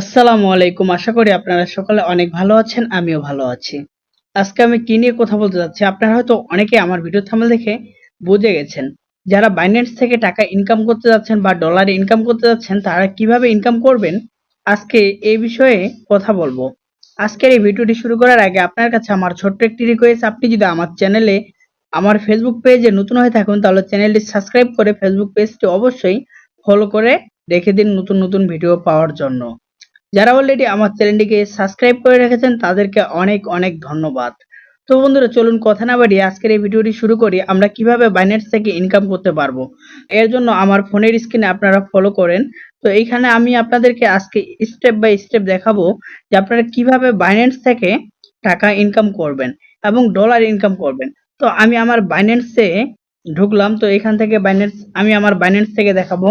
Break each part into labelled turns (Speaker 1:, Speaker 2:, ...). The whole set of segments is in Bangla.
Speaker 1: আসসালামু আলাইকুম। আশা করি আপনারা সকলে অনেক ভালো আছেন, আমিও ভালো আছি। আজকে আমি কি নিয়ে কথা বলতে যাচ্ছি, আপনারা হয়তো অনেকে আমার ভিডিও থাম্বনেল দেখে বুঝে গেছেন। যারা বাইন্যান্স থেকে টাকা ইনকাম করতে যাচ্ছেন বা ডলারে ইনকাম করতে যাচ্ছেন, তারা কীভাবে ইনকাম করবেন, আজকে এই বিষয়ে কথা বলব। আজকের এই ভিডিওটি শুরু করার আগে আপনার কাছে আমার ছোট্ট একটি রিকোয়েস্ট আপনি যদি আমার চ্যানেলে আমার ফেসবুক পেজে নতুন হয়ে থাকুন, তাহলে চ্যানেলটি সাবস্ক্রাইব করে ফেসবুক পেজটি অবশ্যই ফলো করে রেখে দিন নতুন নতুন ভিডিও পাওয়ার জন্য। যারা অলরেডি আমার চ্যানেলটিকে সাবস্ক্রাইব করে রেখেছেন, তাদেরকে অনেক অনেক ধন্যবাদ। তো বন্ধুরা, চলুন কথা না বাড়িয়ে আজকের এই ভিডিওটি শুরু করি। আমরা কীভাবে বাইন্যান্স থেকে ইনকাম করতে পারব? এর জন্য আমার ফোনের স্ক্রিনে আপনারা ফলো করেন। তো এইখানে আমি আপনাদেরকে আজকে স্টেপ বাই স্টেপ দেখাবো যে আপনারা কীভাবে বাইন্যান্স থেকে টাকা ইনকাম করবেন এবং ডলার ইনকাম করবেন। তো আমি আমার বাইন্যান্সে ঢুকলাম। তো এখান থেকে বাইন্যান্স আমি আমার বাইন্যান্স থেকে দেখাবো।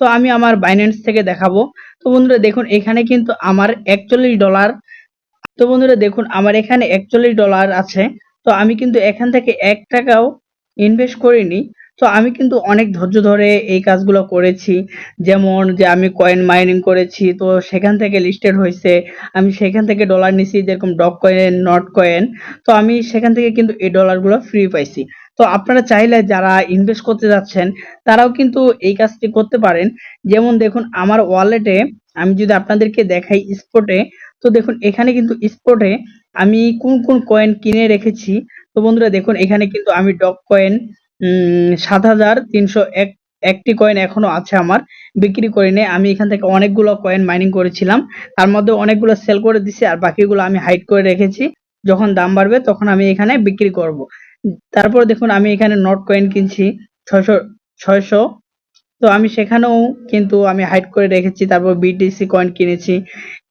Speaker 1: তো আমি আমার বাইন্যান্স থেকে দেখাবো। তো বন্ধুরা দেখুন, এখানে কিন্তু আমার একচল্লিশ ডলার তো বন্ধুরা দেখুন, আমার এখানে একচল্লিশ ডলার আছে। তো আমি কিন্তু এখান থেকে এক টাকাও ইনভেস্ট করিনি। তো আমি কিন্তু অনেক ধৈর্য ধরে এই কাজগুলো করেছি। যেমন যে আমি কয়েন মাইনিং করেছি, তো সেখান থেকে লিস্টেড হয়েছে আমি সেখান থেকে ডলার নিছি, যেরকম ডক কয়েন নট কয়েন তো আমি সেখান থেকে কিন্তু এই ডলারগুলো ফ্রি পাইছি। তো আপনারা চাইলে যারা ইনভেস্ট করতে যাচ্ছেন, তারাও কিন্তু এই কাজটি করতে পারেন। যেমন দেখুন, আমার ওয়ালেটে আমি যদি আপনাদেরকে দেখাই স্পটে তো দেখুন, এখানে কিন্তু স্পটে আমি কোন কোন কয়েন কিনে রেখেছি। তো বন্ধুরা, দেখুন, এখানে কিন্তু আমি ডক কয়েন সাত হাজার তিনশো এক, একটি কয়েন এখনও আছে আমার, বিক্রি করে করিনি। আমি এখান থেকে অনেকগুলো কয়েন মাইনিং করেছিলাম। তার মধ্যে অনেকগুলো সেল করে দিছি, আর বাকিগুলো আমি হাইড করে রেখেছি। যখন দাম বাড়বে, তখন আমি এখানে বিক্রি করব। তারপর দেখুন আমি এখানে নট কয়েন কিনছি ছয়শো ছয়শো। তো আমি সেখানেও কিন্তু আমি হাইড করে রেখেছি, তারপর বিটিসি কয়েন কিনেছি।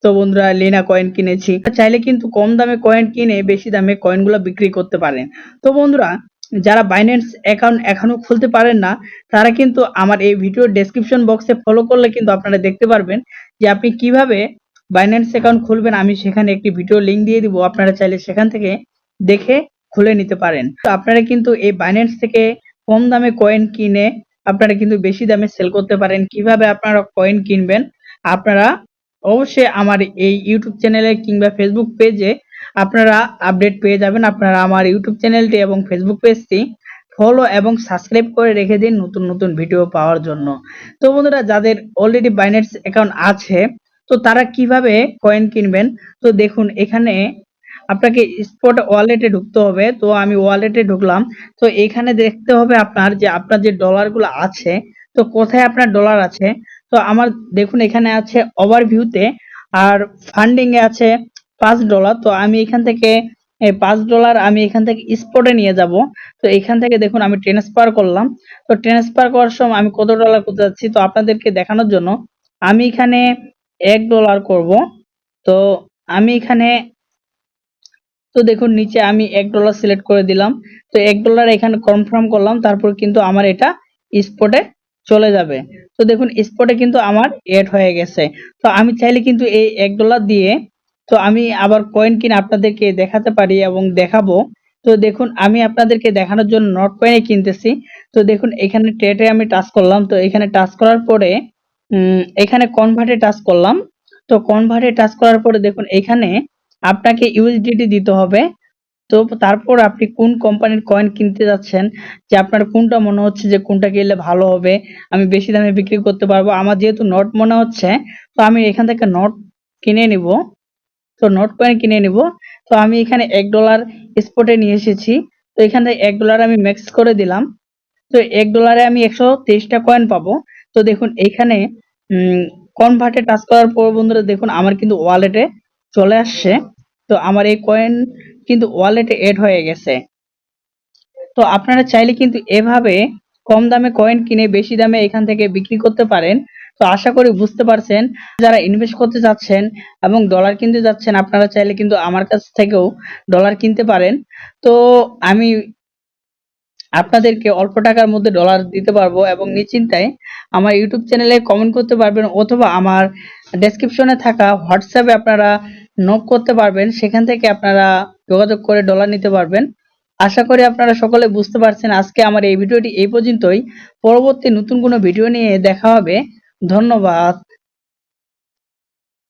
Speaker 1: তো বন্ধুরা লিনা কয়েন কিনেছি। চাইলে কিন্তু কম দামে কয়েন কিনে বেশি দামে কয়েনগুলো বিক্রি করতে পারেন। তো বন্ধুরা, যারা বাইন্যান্স অ্যাকাউন্ট এখনও খুলতে পারেন না, তারা কিন্তু আমার এই ভিডিও ডেসক্রিপশন বক্সে ফলো করলে কিন্তু আপনারা দেখতে পারবেন যে আপনি কীভাবে বাইন্যান্স অ্যাকাউন্ট খুলবেন। আমি সেখানে একটি ভিডিও লিংক দিয়ে দিব। আপনারা চাইলে সেখান থেকে দেখে খুলে নিতে পারেন। তো আপনারা কিন্তু এই বাইন্যান্স থেকে কম দামে কয়েন কিনে আপনারা কিন্তু বেশি দামে সেল করতে পারেন। কীভাবে আপনারা কয়েন কিনবেন? আপনারা অবশ্যই আমার এই ইউটিউব চ্যানেলে কিংবা ফেসবুক পেজে আপনারা আপডেট পেয়ে যাবেন। আপনারা আমার ইউটিউব চ্যানেলটি এবং ফেসবুক পেজটি ফলো এবং সাবস্ক্রাইব করে রেখে দিন নতুন নতুন ভিডিও পাওয়ার জন্য। তো বন্ধুরা, যাদের অলরেডি বাইন্যান্স অ্যাকাউন্ট আছে, তো তারা কীভাবে কয়েন কিনবেন? তো দেখুন, এখানে আপনাকে স্পট ওয়ালেটে ঢুকতে হবে। তো আমি ওয়ালেটে ঢুকলাম। তো এখানে দেখতে হবে আপনার যে আপনার যে ডলারগুলো আছে, তো কোথায় আপনার ডলার আছে? তো আমার দেখুন এখানে আছে ওভারভিউতে আর ফান্ডিং এ আছে পাঁচ ডলার তো আমি এখান থেকে পাঁচ ডলার আমি এখান থেকে স্পটে নিয়ে যাব। তো এখান থেকে দেখুন আমি ট্রান্সফার করলাম। তো ট্রান্সফার করার সময় আমি কত ডলার করতে যাচ্ছি? তো আপনাদেরকে দেখানোর জন্য আমি এখানে এক ডলার করব। তো আমি এখানে তো দেখুন, নিচে আমি এক ডলার সিলেক্ট করে দিলাম। তো এক ডলার এখানে কনফার্ম করলাম, তারপর কিন্তু আমার এটা স্পটে চলে যাবে। তো দেখুন স্পটে কিন্তু আমার এড হয়ে গেছে। তো আমি চাইলে কিন্তু এই এক ডলার দিয়ে, তো আমি আবার কয়েন কিনে আপনাদেরকে দেখাতে পারি এবং দেখাবো। তো দেখুন, আমি আপনাদেরকে দেখানোর জন্য নট কয়েনে কিনতেছি। তো দেখুন, এখানে ট্রেটে আমি টাচ করলাম। তো এখানে টাচ করার পরে এখানে কনভার্টে টাচ করলাম। তো কনভার্টে টাচ করার পরে দেখুন, এখানে আপনাকে ইউএসডিটি দিতে হবে। তো তারপর আপনি কোন কোম্পানির কয়েন কিনতে যাচ্ছেন, যে আপনার কোনটা মনে হচ্ছে যে কোনটা কিনলে ভালো হবে, আমি বেশি দামে বিক্রি করতে পারব। আমার যেহেতু নট মনে হচ্ছে, তো আমি এখান থেকে নট কিনে নিব। তো নট কয়েন কিনে নিব। তো আমি এখানে এক ডলার স্পটে নিয়ে এসেছি। তো এখানে এক ডলার আমি ম্যাক্স করে দিলাম। তো এক ডলারে আমি একশো তেইশটা কয়েন পাবো। তো দেখুন, এখানে কনভার্টে টাচ করার পর বন্ধুরা দেখুন, আমার কিন্তু ওয়ালেটে চলে আসছে। তো আমার এই কয়েন কিন্তু ওয়ালেটে এড হয়ে গেছে। তো আপনারা চাইলে কিন্তু এভাবে কম দামে কয়েন কিনে বেশি দামে এখান থেকে বিক্রি করতে পারেন। তো আশা করি বুঝতে পারছেন। যারা ইনভেস্ট করতে যাচ্ছেন এবং ডলার কিনতে যাচ্ছেন, আপনারা চাইলে কিন্তু আমার কাছ থেকেও ডলার কিনতে পারেন। তো আমি আপনাদেরকে অল্প টাকার মধ্যে ডলার দিতে পারব এবং নিশ্চিন্তায় আমার ইউটিউব চ্যানেলে কমেন্ট করতে পারবেন অথবা আমার ডেসক্রিপশনে থাকা হোয়াটসঅ্যাপে আপনারা নক করতে পারবেন, সেখান থেকে আপনারা যোগাযোগ করে ডলার নিতে পারবেন। আশা করি আপনারা সকলে বুঝতে পারছেন আজকে আমার এই ভিডিওটি এই পর্যন্তই। পরবর্তী নতুন কোনো ভিডিও নিয়ে দেখা হবে। ধন্যবাদ।